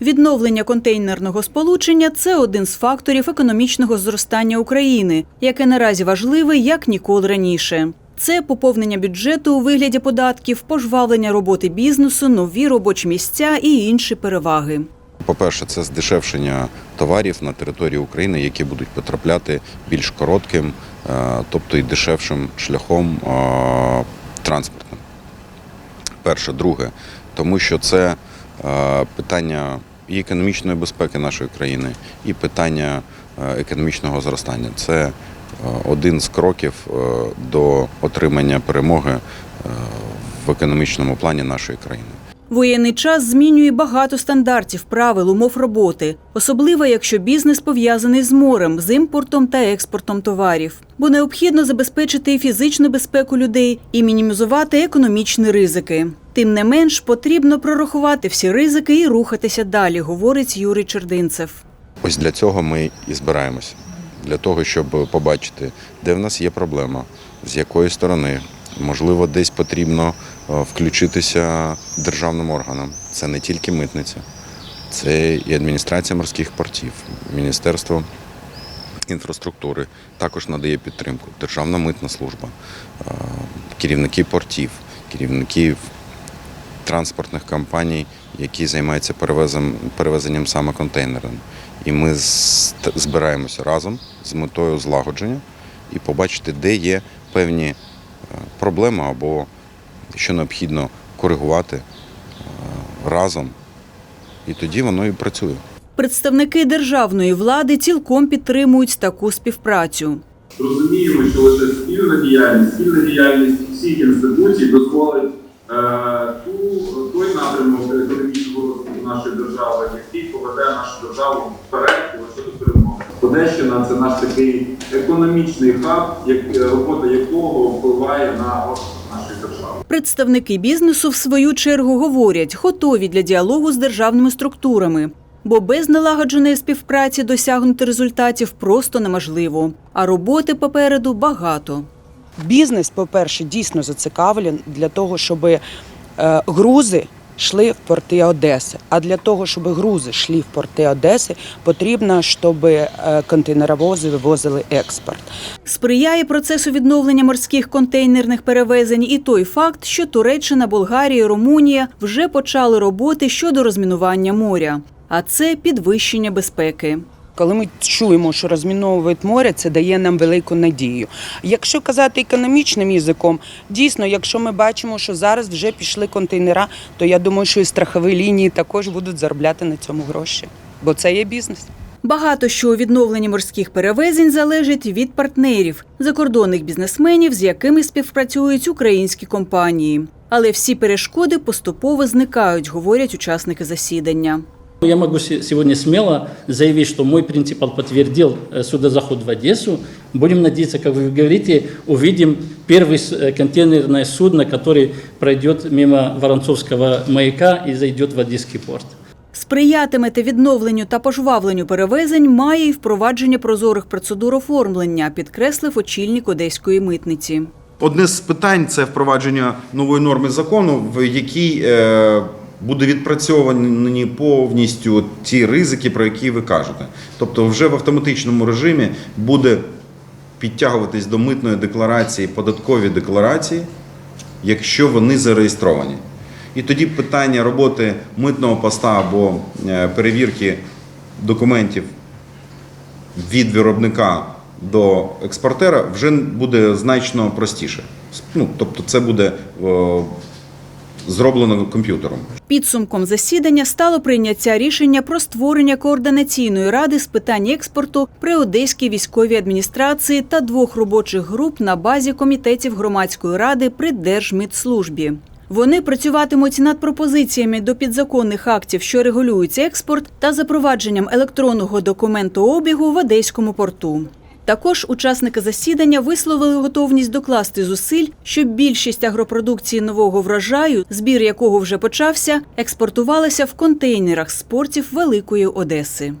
Відновлення контейнерного сполучення це один з факторів економічного зростання України, яке наразі важливе як ніколи раніше. Це поповнення бюджету у вигляді податків, пожвавлення роботи бізнесу, нові робочі місця і інші переваги. По-перше, це здешевшення товарів на території України, які будуть потрапляти більш коротким, е, тобто і дешевшим шляхом е, транспортним. Перше, друге, тому що це питання і економічної безпеки нашої країни, і питання е, економічного зростання. Це е, один з кроків е, до отримання перемоги в економічному плані нашої країни. Воєнний час змінює багато стандартів, правил, умов роботи, особливо якщо бізнес пов'язаний з морем, з імпортом та експортом товарів. Бо необхідно забезпечити фізичну безпеку людей і мінімізувати економічні ризики. Тим не менш, потрібно прорахувати всі ризики і рухатися далі, говорить Юрій Чердинцев. Ось для цього ми і збираємося. Для того, щоб побачити, де в нас є проблема, з якої сторони. Можливо, десь потрібно е, включитися державним органам. Це не тільки митниця, це і адміністрація морських портів, Міністерство інфраструктури також надає підтримку, Державна митна служба, е, керівники портів, керівники транспортних компаній, які займаються перевезенням, перевезенням саме контейнером. І ми збираємося разом з метою злагодження і побачити, де є певні е, проблеми або що необхідно коригувати е, разом. І тоді воно і працює. Представники державної влади цілком підтримують таку співпрацю. Розуміємо, що лише спільна діяльність, спільна діяльність всіх інституцій дозволить е, ту, нашої держави, який поведе нашу державу вперед лише до перемоги. Одещина це наш такий економічний хаб, як, робота якого впливає на розвиток нашої держави. Представники бізнесу, в свою чергу, говорять, готові для діалогу з державними структурами. Бо без налагодженої співпраці досягнути результатів просто неможливо. А роботи попереду багато. Бізнес, по-перше, дійсно зацікавлений для того, щоб е, грузи йшли в порти Одеси. А для того, щоб грузи йшли в порти Одеси, потрібно, щоб е, контейнеровози вивозили експорт. Сприяє процесу відновлення морських контейнерних перевезень і той факт, що Туреччина, Болгарія, Румунія вже почали роботи щодо розмінування моря. А це підвищення безпеки. Коли ми чуємо, що розміновують море, це дає нам велику надію. Якщо казати економічним язиком, дійсно, якщо ми бачимо, що зараз вже пішли контейнера, то я думаю, що і страхові лінії також будуть заробляти на цьому гроші, бо це є бізнес. Багато що у відновленні морських перевезень залежить від партнерів, закордонних бізнесменів, з якими співпрацюють українські компанії. Але всі перешкоди поступово зникають, говорять учасники засідання. Я могу се- сегодня смело заявить, что мой принципал подтвердил э, судозаход в Одессу. Будем надеяться, как вы говорите, увидим первое с- э, контейнерное судно, который пройдет мимо Воронцовского маяка и зайдет в Одесский порт. Сприятиме відновленню та пожвавленню перевезень має й впровадження прозорих процедур оформлення, підкреслив очільник одеської митниці. Одне з питань це впровадження нової норми закону, в якій е, буде відпрацьовані повністю ті ризики, про які ви кажете. Тобто, вже в автоматичному режимі буде підтягуватись до митної декларації податкові декларації, якщо вони зареєстровані. І тоді питання роботи митного поста або е, перевірки документів від виробника до експортера вже буде значно простіше. Ну, тобто це буде зроблено комп'ютером. Підсумком засідання стало прийняття рішення про створення координаційної ради з питань експорту при Одеській військовій адміністрації та двох робочих груп на базі комітетів громадської ради при Держмитслужбі. Вони працюватимуть над пропозиціями до підзаконних актів, що регулюють експорт, та запровадженням електронного документообігу в Одеському порту. Також учасники засідання висловили готовність докласти зусиль, щоб більшість агропродукції нового врожаю, збір якого вже почався, експортувалася в контейнерах з портів Великої Одеси.